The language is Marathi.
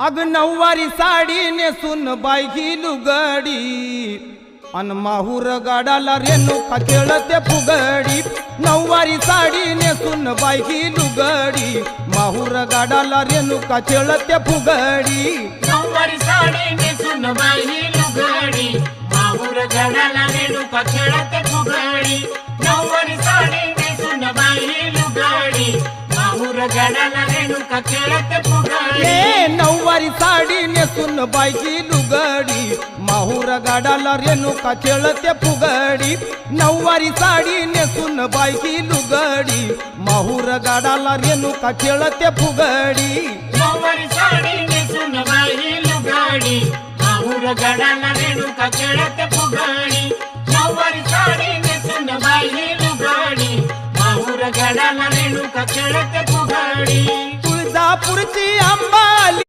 अग नऊवारी साडी नेसून बायकी लुगडी. अन माहूर गाडाला रेणुका खेळते फुगडी. नऊवारी साडी नेसून बायकी लुगडी. माहूर गाडाला रेणुका खेळते फुगडी. नऊवारी साडी नेसून बाई लुगडी. माहूर गडाला रेणुका खेळत फुगडी. नऊवारी साडी नेसून बाई लुगडी. माहूर गडाला रेणुका खेळत फुगडी. साडी नेसून बायकी लुगडी. माहूर गाडाला रेणुका खेळते फुगडी. नऊवारी साडी नेसून बायकी लुगडी. माहूर गाडाला रेणुका खेळते फुगडी. नऊवारी साडी नेसून बाई लुगडी. माहूर गडाला रेणुका खेळत फुगडी. नऊवारी साडी नेसून बाई लुगडी. माहूर गडाला रेणुका खेळत फुगडी. तुळजापूरची अंबाली.